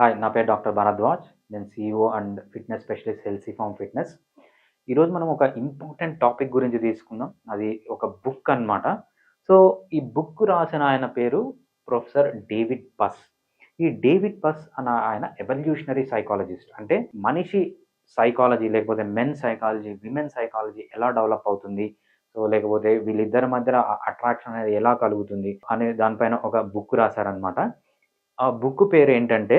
Hi నా పేరు doctor Bharadwaj నేను CEO and fitness specialist Halciform fitness. ఈరోజు మనం ఒక ఇంపార్టెంట్ టాపిక్ గురించి తీసుకుందాం. అది ఒక బుక్ అన్నమాట. సో ఈ బుక్ రాసిన ఆయన పేరు ప్రొఫెసర్ డేవిడ్ పస్ ఈ డేవిడ్ పస్ అన్న ఆయన ఎవల్యూషనరీ సైకాలజిస్ట్. అంటే మనిషి సైకాలజీ లేకపోతే మెన్ సైకాలజీ విమెన్ సైకాలజీ ఎలా డెవలప్ అవుతుంది? సో లేకపోతే వీళ్ళిద్దరి మధ్య అట్రాక్షన్ అనేది ఎలా కలుగుతుంది? అనే దానిపైన ఒక బుక్ రాశారనమాట ఆ బుక్ పేరు ఏంటంటే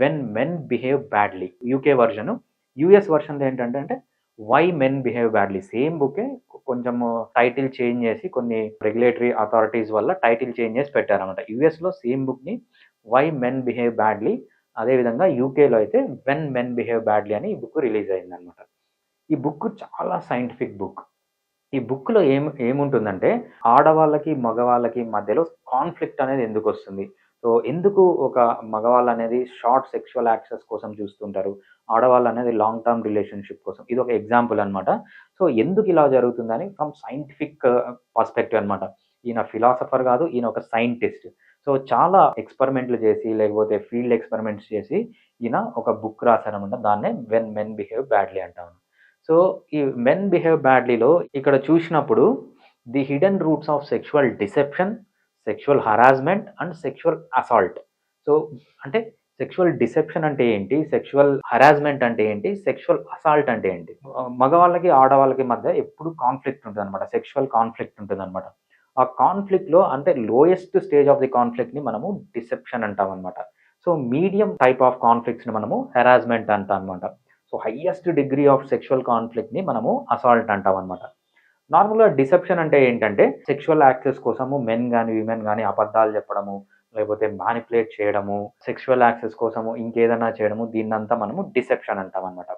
when men behave badly UK version US version ఏంటంటే అంటే why men behave badly same bouquet కొంచెం టైటిల్ చేంజ్ చేసి కొన్ని రెగ్యులేటరీ అథారిటీస్ వల్ల టైటిల్ చేంజ్ చేసి పెట్టారనమాట యుఎస్లో సేమ్ బుక్ని వై మెన్ బిహేవ్ బ్యాడ్లీ అదేవిధంగా యూకేలో అయితే వెన్ మెన్ బిహేవ్ బ్యాడ్లీ అని ఈ బుక్ రిలీజ్ అయిందనమాట ఈ బుక్ చాలా సైంటిఫిక్ బుక్. ఈ బుక్లో ఏం ఏముంటుందంటే ఆడవాళ్ళకి మగవాళ్ళకి మధ్యలో కాన్ఫ్లిక్ట్ అనేది ఎందుకు వస్తుంది? సో ఎందుకు ఒక మగవాళ్ళు అనేది షార్ట్ సెక్షువల్ యాక్సెస్ కోసం చూస్తుంటారు? ఆడవాళ్ళు అనేది లాంగ్ టర్మ్ రిలేషన్షిప్ కోసం. ఇది ఒక ఎగ్జాంపుల్ అనమాట సో ఎందుకు ఇలా జరుగుతుందని ఫ్రమ్ సైంటిఫిక్ పర్స్పెక్టివ్ అనమాట ఈయన ఫిలాసఫర్ కాదు ఈయన ఒక సైంటిస్ట్ సో చాలా ఎక్స్పెరిమెంట్లు చేసి లేకపోతే ఫీల్డ్ ఎక్స్పెరిమెంట్స్ చేసి ఈయన ఒక బుక్ రాశారనమాట దాన్నే వెన్ మెన్ బిహేవ్ బ్యాడ్లీ అంటాను సో ఈ మెన్ బిహేవ్ బ్యాడ్లీలో ఇక్కడ చూసినప్పుడు the hidden roots of sexual deception sexual harassment and sexual assault so అంటే సెక్షువల్ డిసెప్షన్ అంటే ఏంటి? సెక్షువల్ హరాస్మెంట్ అంటే ఏంటి? సెక్షువల్ అసాల్ట్ అంటే ఏంటి? మగవాళ్ళకి ఆడవాళ్ళకి మధ్య ఎప్పుడు కాన్ఫ్లిక్ట్ ఉంటుంది అనమాట సెక్షువల్ కాన్ఫ్లిక్ట్ ఉంటుంది అనమాట ఆ కాన్ఫ్లిక్ట్లో అంటే లోయెస్ట్ స్టేజ్ ఆఫ్ ది కాన్ఫ్లిక్ట్ని మనము డిసెప్షన్ అంటాం అనమాట సో మీడియం టైప్ ఆఫ్ కాన్ఫ్లిక్ట్స్ని మనము హెరాస్మెంట్ అంటాం అనమాట so highest degree of sexual కాన్ఫ్లిక్ట్ని మనము అసాల్ట్ అంటాం అనమాట నార్మల్గా డిసెప్షన్ అంటే ఏంటంటే సెక్షువల్ యాక్సెస్ కోసము మెన్ కానీ విమెన్ కానీ అబద్ధాలు చెప్పడము లేకపోతే మానిపులేట్ చేయడము సెక్షువల్ యాక్సెస్ కోసము ఇంకేదైనా చేయడము దీన్నంతా మనము డిసెప్షన్ అంటాం అనమాట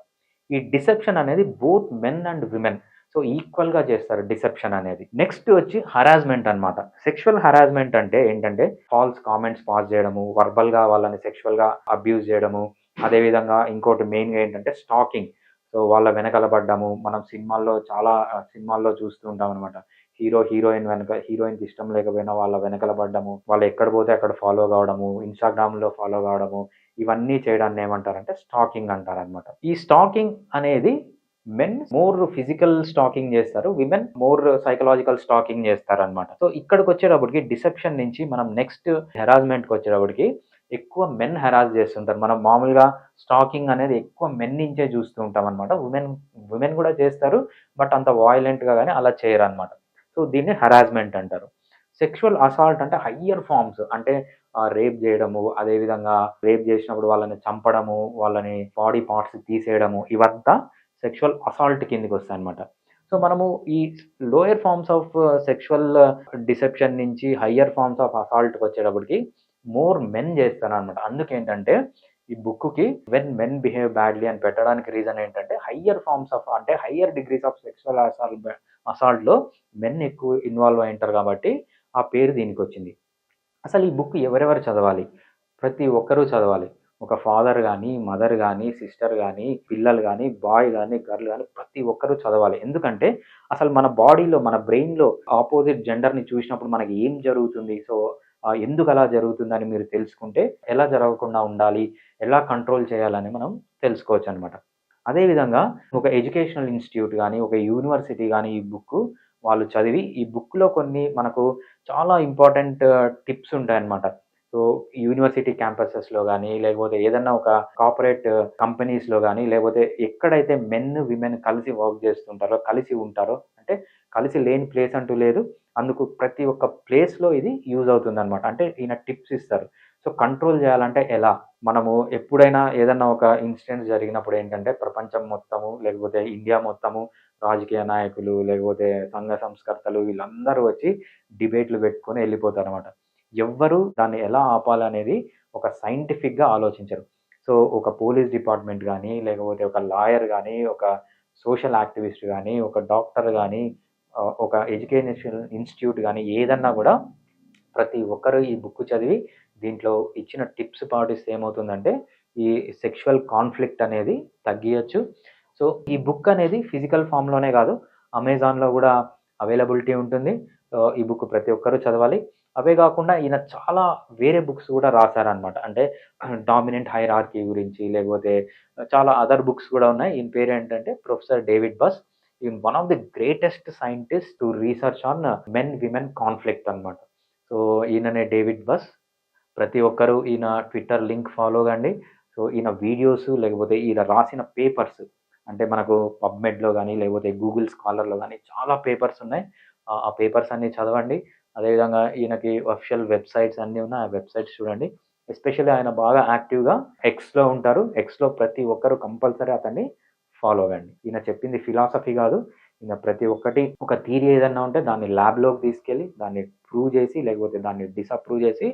ఈ డిసెప్షన్ అనేది both men and women so ఈక్వల్గా చేస్తారు డిసెప్షన్ అనేది. నెక్స్ట్ వచ్చి హరాస్మెంట్ అనమాట సెక్షువల్ హరాస్మెంట్ అంటే ఏంటంటే ఫాల్స్ కామెంట్స్ పాస్ చేయడము వర్బల్గా వాళ్ళని సెక్షువల్గా అబ్యూజ్ చేయడము అదేవిధంగా ఇంకోటి మెయిన్గా ఏంటంటే స్టాకింగ్ సో వాళ్ళ వెనకాల పడ్డము. మనం సినిమాల్లో చాలా సినిమాల్లో చూస్తూ ఉంటాం అనమాట హీరో హీరోయిన్ వెనక హీరోయిన్కి ఇష్టం లేకపోయినా వాళ్ళ వెనకల పడ్డము. వాళ్ళు ఎక్కడ పోతే అక్కడ ఫాలో కావడము ఇన్స్టాగ్రామ్లో ఫాలో కావడము ఇవన్నీ చేయడాన్ని ఏమంటారంటే స్టాకింగ్ అంటారనమాట ఈ స్టాకింగ్ అనేది మెన్ మోర్ ఫిజికల్ స్టాకింగ్ చేస్తారు విమెన్ మోర్ సైకలాజికల్ స్టాకింగ్ చేస్తారు అనమాట సో ఇక్కడికి వచ్చేటప్పటికి డిసెప్షన్ నుంచి మనం నెక్స్ట్ హెరాస్మెంట్కి వచ్చేటప్పటికి ఎక్కువ మెన్ హెరాస్ చేస్తుంటారు. మనం మామూలుగా స్టాకింగ్ అనేది ఎక్కువ మెన్ నుంచే చూస్తూ ఉంటాం అనమాట ఉమెన్ ఉమెన్ కూడా చేస్తారు బట్ అంత వాయిలెంట్గా కానీ అలా చేయరు అనమాట సో దీన్ని హెరాస్మెంట్ అంటారు. సెక్షువల్ అసాల్ట్ అంటే హయ్యర్ ఫార్మ్స్ అంటే రేప్ చేయడము అదేవిధంగా రేప్ చేసినప్పుడు వాళ్ళని చంపడము వాళ్ళని బాడీ పార్ట్స్ తీసేయడము ఇవంతా సెక్షువల్ అసాల్ట్ కిందికి వస్తాయి అనమాట సో మనము ఈ lower forms of sexual deception నుంచి హయ్యర్ ఫార్మ్స్ ఆఫ్ అసాల్ట్కి వచ్చేటప్పటికి మోర్ మెన్ చేస్తాను అనమాట అందుకేంటంటే ఈ బుక్కి వెన్ మెన్ బిహేవ్ బ్యాడ్లీ అని పెట్టడానికి రీజన్ ఏంటంటే హయ్యర్ ఫార్మ్స్ ఆఫ్ అంటే higher degrees of sexual assault అసాల్ట్లో men ఎక్కువ ఇన్వాల్వ్ అయి ఉంటారు కాబట్టి ఆ పేరు దీనికి వచ్చింది. అసలు ఈ బుక్ ఎవరెవరు చదవాలి? ప్రతి ఒక్కరూ చదవాలి. ఒక ఫాదర్ కానీ మదర్ కానీ సిస్టర్ కానీ పిల్లలు కానీ బాయ్ కానీ గర్ల్ కానీ ప్రతి ఒక్కరూ చదవాలి. ఎందుకంటే అసలు మన బాడీలో మన బ్రెయిన్లో ఆపోజిట్ జెండర్ని చూసినప్పుడు మనకి ఏం జరుగుతుంది? సో ఎందుకు అలా జరుగుతుందని మీరు తెలుసుకుంటే ఎలా జరగకుండా ఉండాలి ఎలా కంట్రోల్ చేయాలని మనం తెలుసుకోవచ్చు అనమాట అదేవిధంగా ఒక ఎడ్యుకేషనల్ ఇన్స్టిట్యూట్ కానీ ఒక యూనివర్సిటీ కానీ ఈ బుక్ వాళ్ళు చదివి ఈ బుక్లో కొన్ని మనకు చాలా ఇంపార్టెంట్ టిప్స్ ఉంటాయన్నమాట. సో యూనివర్సిటీ క్యాంపసెస్లో కానీ లేకపోతే ఏదన్నా ఒక కార్పొరేట్ కంపెనీస్లో కానీ లేకపోతే ఎక్కడైతే మెన్ విమెన్ కలిసి వర్క్ చేస్తుంటారో కలిసి ఉంటారో అంటే కలిసి లేని ప్లేస్ అంటూ లేదు అందుకు ప్రతి ఒక్క ప్లేస్లో ఇది యూజ్ అవుతుంది అనమాట అంటే ఈయన టిప్స్ ఇస్తారు. సో కంట్రోల్ చేయాలంటే ఎలా? మనము ఎప్పుడైనా ఏదన్నా ఒక ఇన్సిడెంట్ జరిగినప్పుడు ఏంటంటే ప్రపంచం మొత్తము లేకపోతే ఇండియా మొత్తము రాజకీయ నాయకులు లేకపోతే సంఘ సంస్కర్తలు వీళ్ళందరూ వచ్చి డిబేట్లు పెట్టుకొని వెళ్ళిపోతారు అనమాట ఎవ్వరు దాన్ని ఎలా ఆపాలనేది ఒక సైంటిఫిక్గా ఆలోచించరు. సో ఒక పోలీస్ డిపార్ట్మెంట్ కానీ లేకపోతే ఒక లాయర్ కానీ ఒక సోషల్ యాక్టివిస్ట్ కానీ ఒక డాక్టర్ కానీ ఒక ఎడ్యుకేషన్ ఇన్స్టిట్యూట్ కానీ ఏదన్నా కూడా ప్రతి ఒక్కరు ఈ బుక్ చదివి దీంట్లో ఇచ్చిన టిప్స్ పాటిస్తే ఏమవుతుందంటే ఈ సెక్షువల్ కాన్ఫ్లిక్ట్ అనేది తగ్గియచ్చు. సో ఈ బుక్ అనేది ఫిజికల్ ఫామ్లోనే కాదు అమెజాన్లో కూడా అవైలబిలిటీ ఉంటుంది. ఈ బుక్ ప్రతి ఒక్కరూ చదవాలి. అవే కాకుండా ఈయన చాలా వేరే బుక్స్ కూడా రాశారనమాట అంటే డామినెంట్ హైరార్కీ గురించి లేకపోతే చాలా అదర్ బుక్స్ కూడా ఉన్నాయి. ఈయన పేరు ఏంటంటే professor David Buss. One of the greatest scientist to research on men women conflict అనమాట సో ఈయననే డేవిడ్ బస్ ప్రతి ఒక్కరూ ఈయన ట్విట్టర్ లింక్ ఫాలో కండి. సో ఈయన వీడియోస్ లేకపోతే ఈయన రాసిన పేపర్స్ అంటే మనకు పబ్మెడ్లో కానీ లేకపోతే గూగుల్ స్కాలర్లో కానీ చాలా పేపర్స్ ఉన్నాయి. ఆ- ఆ పేపర్స్ అన్ని చదవండి. అదేవిధంగా ఈయనకి అఫిషియల్ వెబ్సైట్స్ అన్నీ ఉన్నాయి. ఆ వెబ్సైట్స్ చూడండి. ఎస్పెషల్లీ ఆయన బాగా యాక్టివ్గా ఎక్స్లో ఉంటారు. ఎక్స్లో ప్రతి ఒక్కరు కంపల్సరీ అతన్ని ఫాలో అవ్వండి. ఈయన చెప్పింది ఫిలాసఫీ కాదు. ఈయన ప్రతి ఒక్కటి ఒక థీరీ ఏదన్నా ఉంటే దాన్ని ల్యాబ్లోకి తీసుకెళ్ళి దాన్ని ప్రూవ్ చేసి లేకపోతే దాన్ని డిసప్రూవ్ చేసి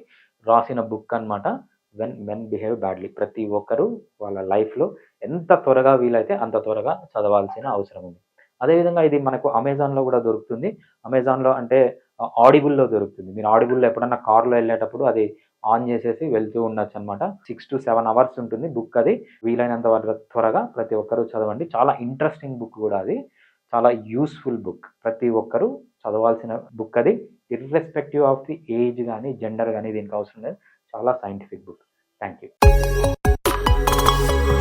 రాసిన బుక్ అన్నమాట. వెన్ మెన్ బిహేవ్ బ్యాడ్లీ ప్రతి ఒక్కరు వాళ్ళ లైఫ్లో ఎంత త్వరగా వీలైతే అంత త్వరగా చదవాల్సిన అవసరం ఉంది. అదేవిధంగా ఇది మనకు అమెజాన్లో కూడా దొరుకుతుంది. అమెజాన్లో అంటే ఆడిబుల్లో దొరుకుతుంది. మీరు ఆడిబుల్లో ఎప్పుడన్నా కార్లో వెళ్ళేటప్పుడు అది ఆన్ చేసేసి వెళ్తూ ఉండొచ్చు అనమాట సిక్స్ టు సెవెన్ అవర్స్ ఉంటుంది బుక్ అది. వీలైనంత వరకు త్వరగా ప్రతి ఒక్కరూ చదవండి. చాలా ఇంట్రెస్టింగ్ బుక్ కూడా అది. చాలా యూస్ఫుల్ బుక్. ప్రతి ఒక్కరూ చదవాల్సిన బుక్ అది. ఇర్రెస్పెక్టివ్ ఆఫ్ ది ఏజ్ కానీ జెండర్ కానీ దీనికి అవసరం లేదు. చాలా scientific book. Thank you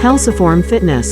Halciform Fitness.